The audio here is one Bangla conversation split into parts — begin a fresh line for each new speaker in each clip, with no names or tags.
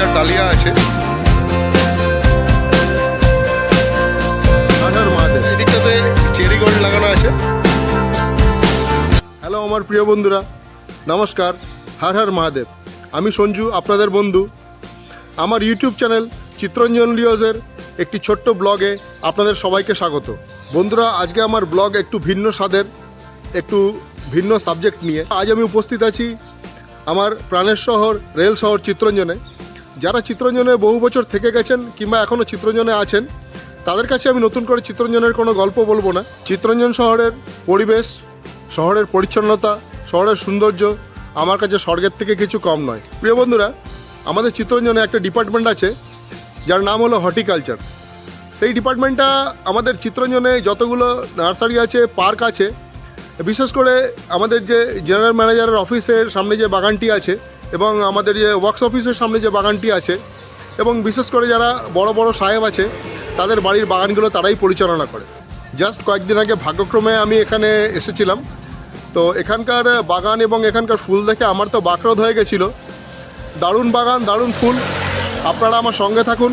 হাজার ডালিয়া আছে। এদিকটাতে চেরি গোল্ড লাগানো আছে। হ্যালো আমার প্রিয় বন্ধুরা। নমস্কার হর হর মহাদেব। আমি সঞ্জু আপনাদের বন্ধু। আমার ইউটিউব চ্যানেল চিত্রঞ্জন লিওজের একটি ছোট্ট ব্লগে আপনাদের সবাইকে স্বাগত। বন্ধুরা আজকে আমার ব্লগ একটু ভিন্ন স্বাদের একটু ভিন্ন সাবজেক্ট নিয়ে। আজ আমি উপস্থিত আছি আমার প্রাণের শহর রেল শহর চিত্রঞ্জনে। যারা চিত্রঞ্জনে বহু বছর থেকে গেছেন কিংবা এখনও চিত্রঞ্জনে আছেন, তাদের কাছে আমি নতুন করে চিত্রঞ্জনের কোনো গল্প বলব না। চিত্রঞ্জন শহরের পরিবেশ, শহরের পরিচ্ছন্নতা, শহরের সৌন্দর্য আমার কাছে স্বর্গের থেকে কিছু কম নয়। প্রিয় বন্ধুরা, আমাদের চিত্রঞ্জনে একটা ডিপার্টমেন্ট আছে, যার নাম হলো হর্টিকালচার। সেই ডিপার্টমেন্টটা আমাদের চিত্রঞ্জনে যতগুলো নার্সারি আছে, পার্ক আছে, বিশেষ করে আমাদের যে জেনারেল ম্যানেজারের অফিসের সামনে যে বাগানটি আছে এবং আমাদের যে ওয়ার্কস অফিসের সামনে যে বাগানটি আছে, এবং বিশেষ করে যারা বড় বড় সাহেব আছে, তাদের বাড়ির বাগানগুলো তারাই পরিচালনা করে। জাস্ট কয়েকদিন আগে ভাগ্যক্রমে আমি এখানে এসেছিলাম। তো এখানকার বাগান এবং এখানকার ফুল দেখে আমার তো বাকরোধ হয়ে গেছিল। দারুণ বাগান, দারুণ ফুল। আপনারা আমার সঙ্গে থাকুন।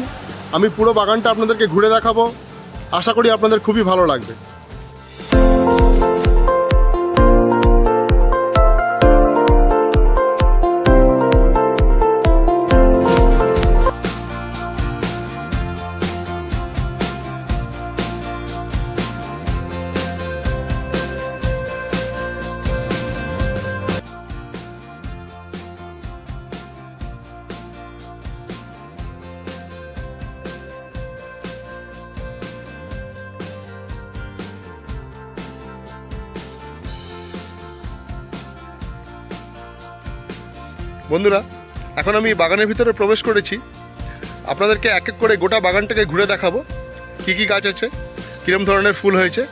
আমি পুরো বাগানটা আপনাদেরকে ঘুরে দেখাবো। আশা করি আপনাদের খুবই ভালো লাগবে। বন্ধুরা, এখন আমি বাগানের ভিতরে প্রবেশ করেছি। আপনাদেরকে এক এক করে গোটা বাগানটাকে ঘুরে দেখাবো। কি কি গাছ আছে কীরকম ধরনের ফুল হয়েছে,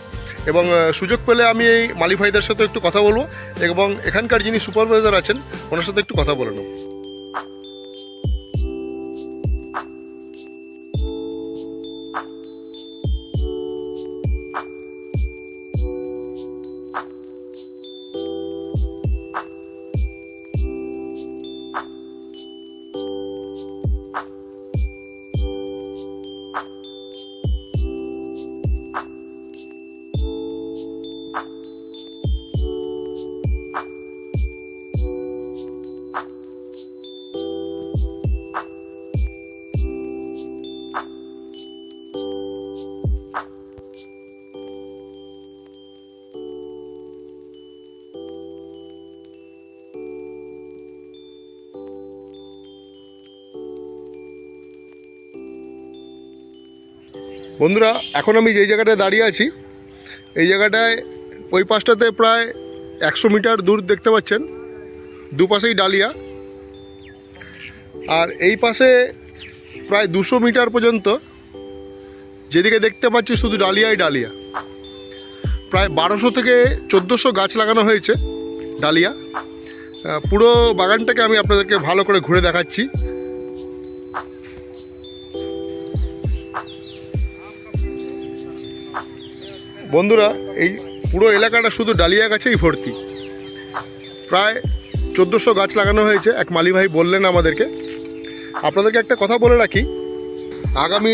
এবং সুযোগ পেলে আমি এই মালি ভাইদের সাথে একটু কথা বলব, এবং এখানকার যিনি সুপারভাইজার আছেন, ওনার সাথে একটু কথা বলে নেব। বন্ধুরা, এখন আমি যেই জায়গাটায় দাঁড়িয়ে আছি, এই জায়গাটায় ওই পাশটাতে প্রায় একশো মিটার দূর দেখতে পাচ্ছেন, দুপাশেই ডালিয়া। আর এই পাশে প্রায় দুশো মিটার পর্যন্ত যেদিকে দেখতে পাচ্ছি শুধু ডালিয়াই ডালিয়া। প্রায় বারোশো থেকে চোদ্দোশো গাছ লাগানো হয়েছে ডালিয়া। পুরো বাগানটাকে আমি আপনাদেরকে ভালো করে ঘুরে দেখাচ্ছি। বন্ধুরা, এই পুরো এলাকাটা শুধু ডালিয়া গাছেই ভর্তি। প্রায় চোদ্দোশো গাছ লাগানো হয়েছে, এক মালি ভাই বললেন আমাদেরকে। আপনাদেরকে একটা কথা বলে রাখি, আগামী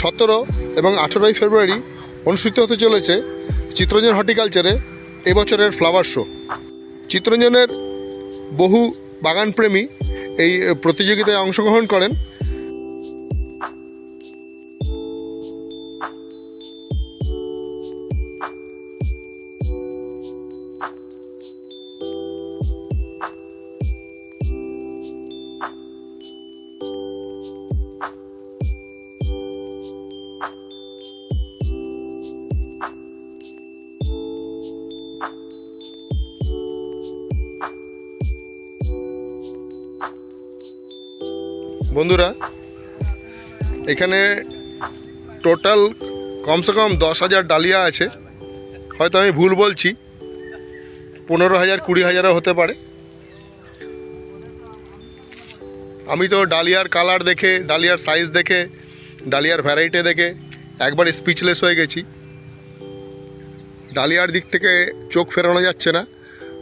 সতেরো এবং আঠেরোই ফেব্রুয়ারি অনুষ্ঠিত হতে চলেছে চিত্রঞ্জন হর্টিকালচারে এবছরের ফ্লাওয়ার শো। চিত্রঞ্জনের বহু বাগানপ্রেমী এই প্রতিযোগিতায় অংশগ্রহণ করেন। বন্ধুরা, এখানে টোটাল কমসে কম দশ হাজার ডালিয়া আছে। হয়তো আমি ভুল বলছি, পনেরো হাজার, কুড়ি হাজারও হতে পারে। আমি তো ডালিয়ার কালার দেখে, ডালিয়ার সাইজ দেখে, ডালিয়ার ভ্যারাইটি দেখে একবার স্পিচলেস হয়ে গেছি। ডালিয়ার দিক থেকে চোখ ফেরানো যাচ্ছে না।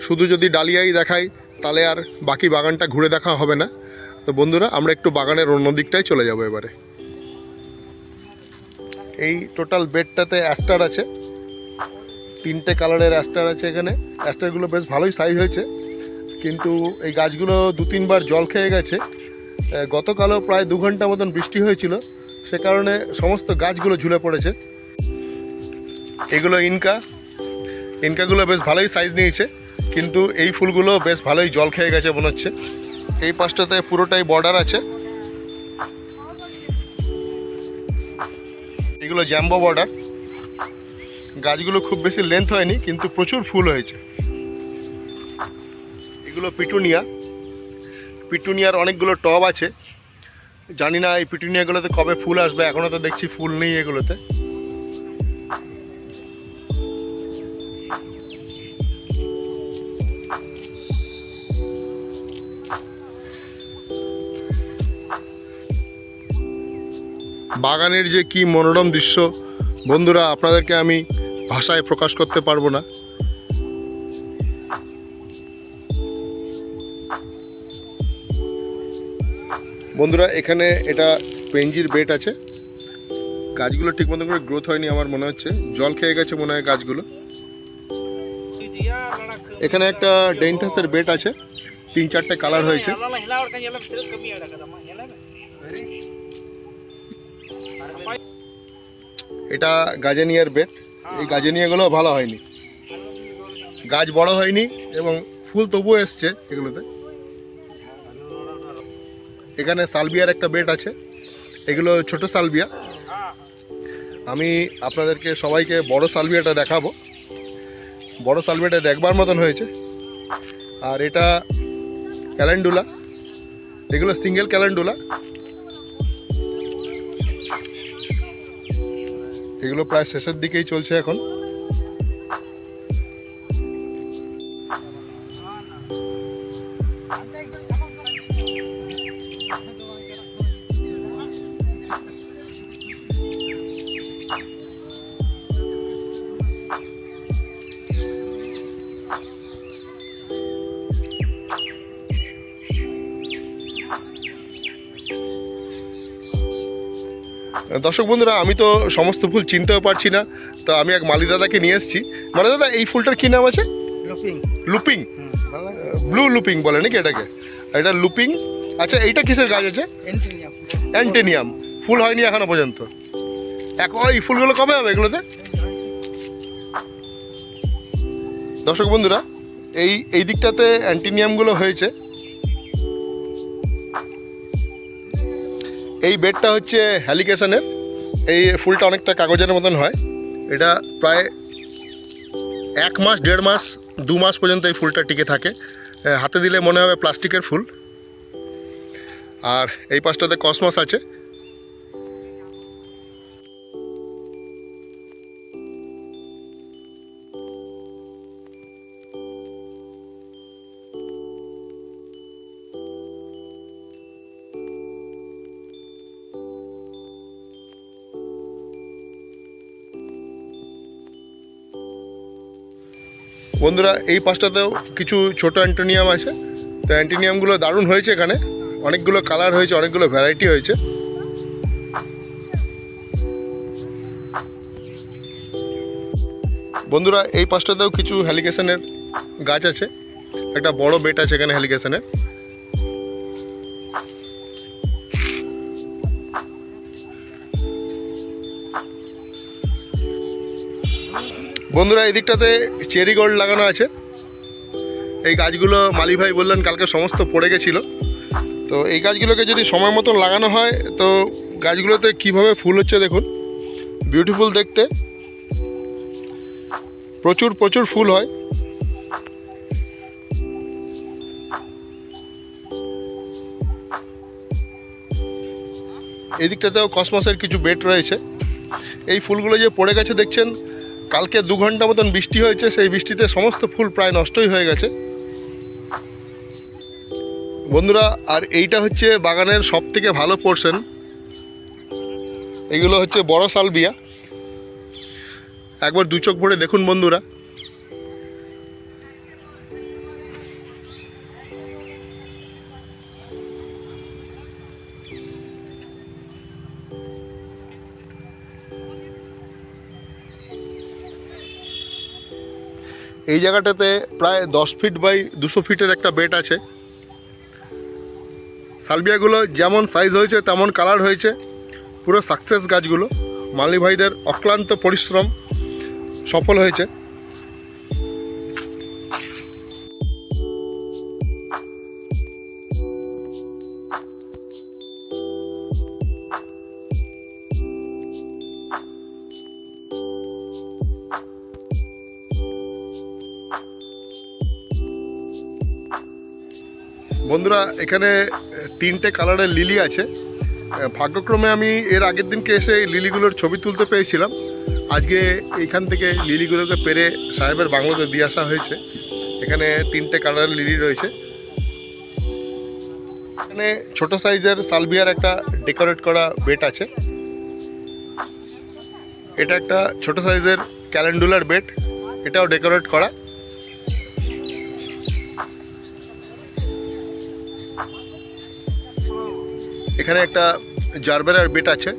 শুধু যদি ডালিয়াই দেখাই, তাহলে আর বাকি বাগানটা ঘুরে দেখা হবে না। তো বন্ধুরা, আমরা একটু বাগানের অন্য দিকটায় চলে যাব এবারে। এই টোটাল বেডটাতে অ্যাস্টার আছে। তিনটে কালারের অ্যাস্টার আছে এখানে। অ্যাস্টারগুলো বেশ ভালোই সাইজ হয়েছে। কিন্তু এই গাছগুলো দু তিনবার জল খেয়ে গেছে। গতকালও প্রায় দু ঘণ্টা মতন বৃষ্টি হয়েছিল। সে কারণে সমস্ত গাছগুলো ঝুলে পড়েছে। এগুলো ইনকা। ইনকাগুলো বেশ ভালোই সাইজ নিয়েছে। কিন্তু এই ফুলগুলো বেশ ভালোই জল খেয়ে গেছে মনে হচ্ছে। এই পাশটাতে পুরোটাই বর্ডার আছে। এগুলো জ্যাম্বো বর্ডার গাছগুলো খুব বেশি লেন্থ হয়নি, কিন্তু প্রচুর ফুল হয়েছে। এগুলো পিটুনিয়া পিটুনিয়ার অনেকগুলো টব আছে। জানি না এই পিটুনিয়াগুলোতে কবে ফুল আসবে, এখনও তো দেখছি ফুল নেই এগুলোতে। বাগানের যে কি মনোরম দৃশ্য, বন্ধুরা, আপনাদেরকে আমি ভাষায় প্রকাশ করতে পারব না। বন্ধুরা, এখানে এটা স্পেঞ্জির বেড আছে। গাছগুলো ঠিক মতো করে গ্রোথ হয়নি আমার মনে হচ্ছে। জল খেয়ে গেছে মনে হয় গাছগুলো। এখানে একটা ডেন্থাসের বেড আছে। তিন চারটে কালার হয়েছে। এটা গাজেনিয়ার বেড। এই গাজেনিয়াগুলো ভালো হয়নি। গাছ বড় হয়নি এবং ফুল তবুও এসছে এগুলোতে। এখানে সালবিয়ার একটা বেড আছে। এগুলো ছোট সালবিয়া আমি আপনাদেরকে সবাইকে বড় সালবিয়াটা দেখাবো। বড় সালবিয়াটা দেখবার মতন হয়েছে। আর এটা ক্যালেন্ডুলা। এগুলো সিঙ্গেল ক্যালেন্ডুলা। এগুলো প্রায় শেষের দিকেই চলছে এখন। দর্শক বন্ধুরা আমি তো সমস্ত ফুল চিনতেও পারছি না। তো আমি এক মালি দাদাকে নিয়ে এসেছি। মালি দাদা এই ফুলটার কী নাম আছে?
লুপিং।
লুপিং। ব্লু লুপিং বলে নাকি এটাকে? এটা লুপিং। আচ্ছা এইটা কিসের গাছ আছে? অ্যান্টেনিয়াম। ফুল হয়নি এখনও পর্যন্ত। এক এই ফুলগুলো কবে হবে এগুলোতে? দর্শক বন্ধুরা এই এই দিকটাতে অ্যান্টিনিয়ামগুলো হয়েছে। এই বেডটা হচ্ছে হ্যালিকেশনের। এই ফুলটা অনেকটা কাগজের মতন হয়। এটা প্রায় এক মাস, দেড় মাস, দু মাস পর্যন্ত এই ফুলটা টিকে থাকে। হাতে দিলে মনে হবে প্লাস্টিকের ফুল। আর এই পাশটাতে কসমাস আছে। বন্ধুরা, এই পাশটাতেও কিছু ছোট অ্যান্টোনিয়াম আছে। তো অ্যান্টোনিয়ামগুলো দারুণ হয়েছে এখানে। অনেকগুলো কালার হয়েছে, অনেকগুলো ভ্যারাইটি হয়েছে। বন্ধুরা, এই পাশটাতেও কিছু হ্যালিকেশনের গাছ আছে। একটা বড় বেট আছে এখানে হ্যালিকেশনের বন্ধুরা, এই দিকটাতে চেরি গোল্ড লাগানো আছে। এই গাছগুলো মালি ভাই বললেন কালকে সমস্ত পড়ে গেছিল। তো এই গাছগুলোকে যদি সময় মতন লাগানো হয়, তো গাছগুলোতে কীভাবে ফুল হচ্ছে দেখুন। বিউটিফুল দেখতে। প্রচুর প্রচুর ফুল হয়। এদিকটাতেও দিকটাতেও কসমসের কিছু বেড রয়েছে। এই ফুলগুলো যে পড়ে গেছে দেখছেন কালকে দু ঘণ্টা মতন বৃষ্টি হয়েছে, সেই বৃষ্টিতে সমস্ত ফুল প্রায় নষ্টই হয়ে গেছে। বন্ধুরা, আর এইটা হচ্ছে বাগানের সব থেকে ভালো পোর্শন এগুলো হচ্ছে বড় সালবিয়া। একবার দু চোখ ভরে দেখুন বন্ধুরা। এই জায়গাটাতে প্রায় দশ ফিট বাই দুশো ফিটের একটা বেড আছে। সালবিয়াগুলো যেমন সাইজ হয়েছে, তেমন কালার হয়েছে। পুরো সাকসেস গাছগুলো। মালি ভাইদের অক্লান্ত পরিশ্রম সফল হয়েছে। বন্ধুরা, এখানে তিনটে কালারের লিলি আছে। ভাগ্যক্রমে আমি এর আগের দিনকে এসে লিলিগুলোর ছবি তুলতে পেয়েছিলাম। আজকে এইখান থেকে লিলিগুলোকে পেরে সাহেবের বাংলোতে দিয়ে আসা হয়েছে। এখানে তিনটে কালারের লিলি রয়েছে। এখানে ছোট সাইজের সালভিয়ার একটা ডেকোরেট করা বেড আছে। এটা একটা ছোট সাইজের ক্যালেন্ডুলার বেড। এটাও ডেকোরেট করা। এখানে একটা জারবেরার বেট আছে।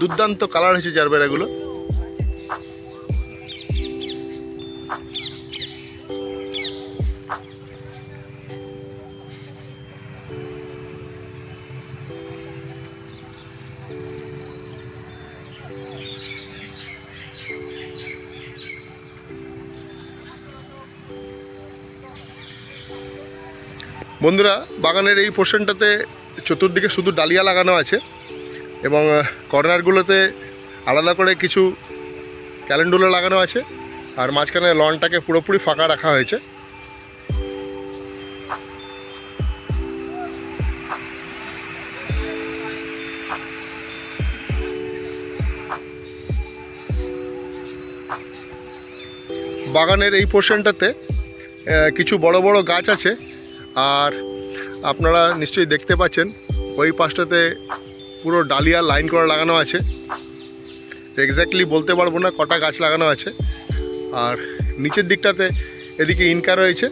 দুর্দান্ত কালার হয়েছে জারবেরাগুলো। বন্ধুরা বাগানের এই পোর্শনটাতে চতুর্দিকে শুধু ডালিয়া লাগানো আছে এবং কর্নারগুলোতে আলাদা করে কিছু ক্যালেন্ডুলা লাগানো আছে আর মাঝখানে লনটাকে পুরোপুরি ফাঁকা রাখা হয়েছে। বাগানের এই পোর্শনটাতে কিছু বড় বড় গাছ আছে আর আপনারা নিশ্চয়ই দেখতে পাচ্ছেন, ওই পাশটাতে পুরো ডালিয়া লাইন করে লাগানো আছে। এক্স্যাক্টলি বলতে পারব না কটা গাছ লাগানো আছে। আর নিচের দিকটাতে এদিকে ইনকা রয়েছে।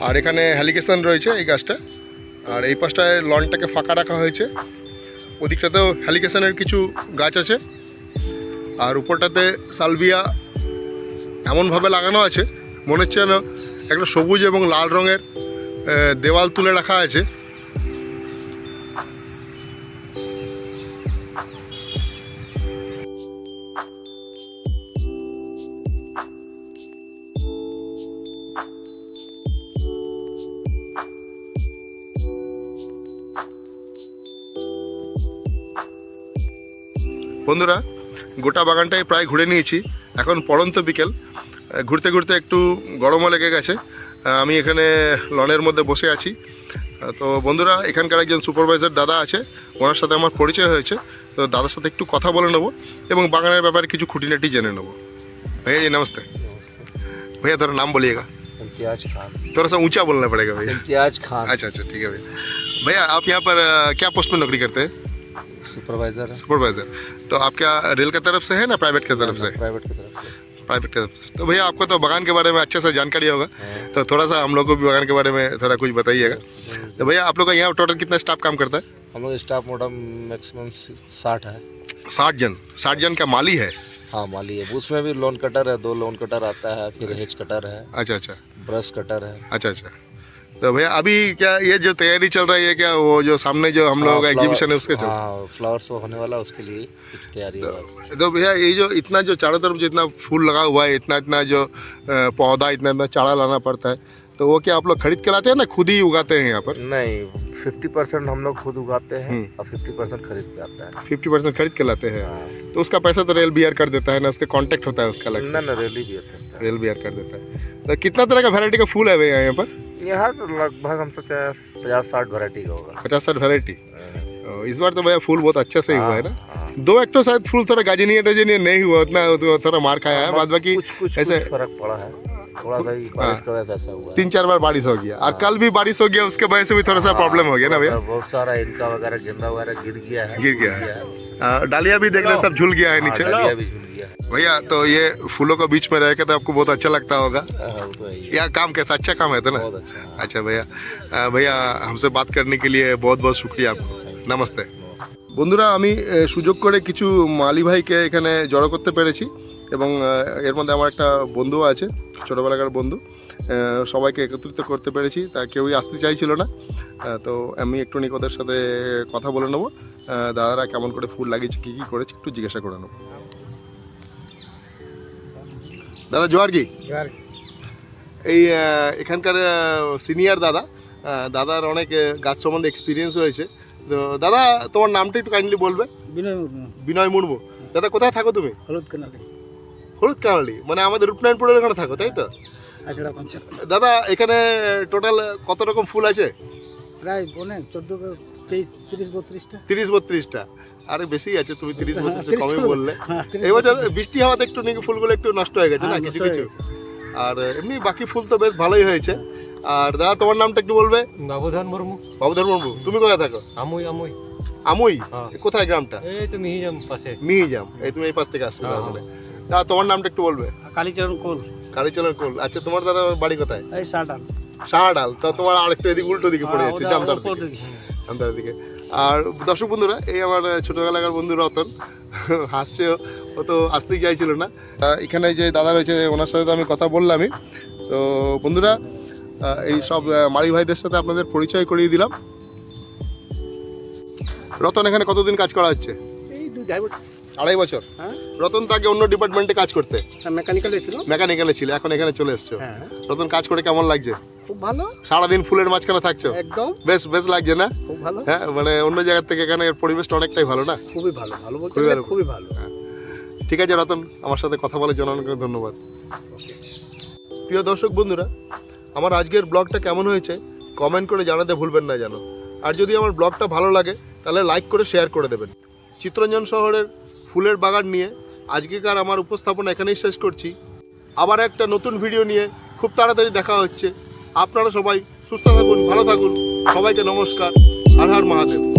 আর এখানে হ্যালিকেশন রয়েছে এই গাছটা। আর এই পাশটায় লনটাকে ফাঁকা রাখা হয়েছে। ওদিকটাতেও হ্যালিকেশনের কিছু গাছ আছে। আর উপরটাতে সালভিয়া এমনভাবে লাগানো আছে, মনে হচ্ছে যেন একটা সবুজ এবং লাল রঙের দেওয়াল তুলে রাখা আছে। বন্ধুরা, গোটা বাগানটাই প্রায় ঘুরে নিয়েছি। এখন পড়ন্ত বিকেল। ঘুরতে ঘুরতে একটু গরমও লেগে গেছে আহ, আমি এখানে লনের মধ্যে বসে আছি আহ, তো বন্ধুরা এখানকার একজন সুপারভাইজার দাদা আছে ওনার সাথে আমার পরিচয় হয়েছে তো দাদার সাথে একটু কথা বলে নেবো এবং বাগানের ব্যাপারে কিছু খুঁটিনাটি জেনে নেবো भैया जी नमस्ते भैया थोड़ा नाम बोलिएगा
इम्तियाज खान
थोड़ा सा ऊंचा बोलना पड़ेगा भैया
इम्तियाज खान
अच्छा अच्छा ठीक है भैया भैया आप यहाँ पर अ, क्या पोस्ट में नौकरी करते हैं
सुपरवाइजर है
सुपरवाइजर तो आप क्या रेल की तरफ से है ना प्राइवेट की तरफ से
प्राइवेट की तरफ से
प्राइवेट के तो भैया आपको तो बगान के बारे में अच्छे से जानकारी होगा।
हाँ।
तो थोड़ा सा हम लोग को भी बगान के बारे में थोड़ा कुछ बताइएगा। तो भैया आप लोग का यहाँ टोटल कितना स्टाफ काम करता है?
हम लोग स्टाफ मोटा मैक्सिमम साठ है।
साठ जन। साठ जन का माली है?
हाँ माली है। उसमें भी लोन कटर है दो लोन कटर आता है फिर हेज कटर है
अच्छा अच्छा।
ब्रश कटर है।
अच्छा अच्छा। तो भैया अभी क्या ये जो तैयारी चल रही है क्या वो जो सामने जो हम लोगों का
हाँ,
एग्जीबिशन है उसके चल
हाँ फ्लावर शो होने वाला है, उसके लिए कुछ तैयारी हो है।
तो भैया ये जो इतना जो चारों तरफ़ जितना फूल लगा हुआ है इतना इतना जो पौधा इतना इतना चारा लाना पड़ता है तो वो क्या आप लोग खरीद के लाते हैं ना खुद ही उगाते हैं यहाँ पर?
नहीं फिफ्टी परसेंट हम लोग खुद उगाते हैं
हम्म।
और फिफ्टी परसेंट खरीद के आता है।
फिफ्टी परसेंट खरीद के लाते हैं?
हाँ।
तो उसका पैसा तो रेल बियर कर देता है ना उसके कांटेक्ट होता है उसका अलग से
ना ना रेली है।
रेल बियर कर देता है। तो कितना तरह का वैरायटी का फूल है भैया यहाँ पर?
यहाँ तो लगभग हम सोचा पचास साठ वैरायटी का होगा।
पचास साठ वैरायटी इस बार तो भैया फूल बहुत अच्छा से ही हुआ है ना?
हाँ, हाँ।
दो एक तो शायद फूल थोड़ा गाजीनियर टजनिया नहीं हुआ उतना थोड़ा मार खाया है बाद बाकी
कुछ कुछ
ऐसे-
फ़र्क पड़ा है। थोड़ा सा ही बारिश का वजह से ऐसा हुआ है
तीन चार बार बारिश हो गया और कल भी बारिश हो गया उसके वजह से भी थोड़ा सा प्रॉब्लम हो गया ना भैया
बहुत सारा इनका वगैरह गेंदा वगैरह गिर गया है
गिर गया है।
है
आ, डालिया भी देख रहे हैं, सब झूल गया है
हाँ,
नीचे
डलिया भी झूल गया है
भैया तो ये फूलों के बीच में रह के तो आपको बहुत अच्छा लगता होगा
हाँ, वो तो है ही।
यह काम कैसा अच्छा काम है तो ना
बहुत अच्छा हाँ।
अच्छा भैया आ, भैया हमसे बात करने के लिए बहुत बहुत शुक्रिया आपको नमस्ते বন্ধুরা আমি এ, সুযোগ করে কিছু মালি ভাইকে এখানে জড়ো করতে পেরেছি এবং এর মধ্যে আমার একটা বন্ধু আছে ছোটোবেলাকার বন্ধু। সবাইকে একত্রিত করতে পেরেছি তা কেউই আসতে চাইছিল না। তো আমি একটু ওদের সাথে কথা বলে নেব। দাদারা কেমন করে ফুল লাগিয়েছে কী কী করেছে একটু জিজ্ঞাসা করে নেব। দাদা জোয়ার কি? এই এখানকার সিনিয়র দাদা দাদার অনেক গাছ সম্বন্ধে এক্সপিরিয়েন্স রয়েছে। তো দাদা তোমার নামটা একটু কাইন্ডলি বলবে।
বিনয় মুর্মু।
বিনয় মুর্মু। দাদা কোথায় থাকো তুমি?
হলুদ কেনালে।
হলুদ কানালি মানে আমাদের রূপনারায়ণপুরের ওখানে থাকো তাই তো? দাদা এখানে টোটাল কত রকম ফুল আছে?
প্রায় অনেক চোদ্দ তিরিশ বত্রিশটা।
তিরিশ বত্রিশটা। আরে বেশি আছে তুমি তিরিশ
হ্যাঁ,
বত্রিশটা কমই বললে।
হ্যাঁ, তিরিশ
এই বছর
বত্রিশ।
বৃষ্টি হওয়াতে একটু নাকি ফুলগুলো একটু নষ্ট হয়ে গেছে না
হ্যাঁ,
কিছু কিছু? আর এমনি বাকি ফুল তো বেশ ভালোই হয়েছে। আর দাদা তোমার নামটা একটু বলবে?
বাবুধান মুর্মু।
বাবুধর মুর্মু। তুমি কোথায় থাকো?
আমুই আমুই।
আমুই?
হ্যাঁ।
কোথায় গ্রামটা?
এই তো মিহিজাম পাশে।
মিহিজাম। এই তুমি এই পাশ থেকে আসছো
হ্যাঁ,
তাহলে। দাদা তোমার নামটা একটু বলবে।
কালীচরণ কোল।
কালীচরণ কোল। আচ্ছা তোমার দাদা বাড়ি কোথায়?
এই সাটাল
শাহডাল তো তোমার আরেকটু এদিক উল্টো দিকে পড়ে যাচ্ছে জামতার
ওপর
দিকে।
দিকে।
দিকে। আর দর্শক বন্ধুরা এই আমার ছোটবেলাকার বন্ধু রতন হাসছে ও। তো আসতেই চাইছিল না। এখানে যে দাদা রয়েছে ওনার সাথে তো আমি কথা বললামই। তো বন্ধুরা এই সব মালি ভাইদের সাথে আপনাদের পরিচয় করিয়ে দিলাম। রতন এখানে কতদিন কাজ করা হচ্ছে?
এই দু
আড়াই বছর।
হ্যাঁ।
রতন তাকে অন্য ডিপার্টমেন্টে কাজ করতে।
মেকানিক্যালে ছিল।
মেকানিক্যালে ছিল এখন এখানে চলে এসছো।
হ্যাঁ।
রতন কাজ করে কেমন লাগছে?
খুব ভালো।
সারাদিন ফুলের মাঝখানে থাকছো?
একদম।
বেশ বেশ লাগছে না?
খুব ভালো।
হ্যাঁ মানে অন্য জায়গার থেকে এখানে পরিবেশটা অনেকটাই ভালো না?
খুবই ভালো ভালো
খুবই ভালো।
খুবই ভালো।
ঠিক আছে রতন আমার সাথে কথা জন্য অনেক অনেক ধন্যবাদ। প্রিয় দর্শক বন্ধুরা আমার আজকের ব্লগটা কেমন হয়েছে কমেন্ট করে জানাতে ভুলবেন না যেন। আর যদি আমার ব্লগটা ভালো লাগে তাহলে লাইক করে শেয়ার করে দেবেন। চিত্তরঞ্জন শহরের ফুলের বাগান নিয়ে আজকেকার আমার উপস্থাপনা এখানেই শেষ করছি। আবার একটা নতুন ভিডিও নিয়ে খুব তাড়াতাড়ি দেখা হচ্ছে। আপনারা সবাই সুস্থ থাকুন, ভালো থাকুন। সবাইকে নমস্কার। হার মহাদেব।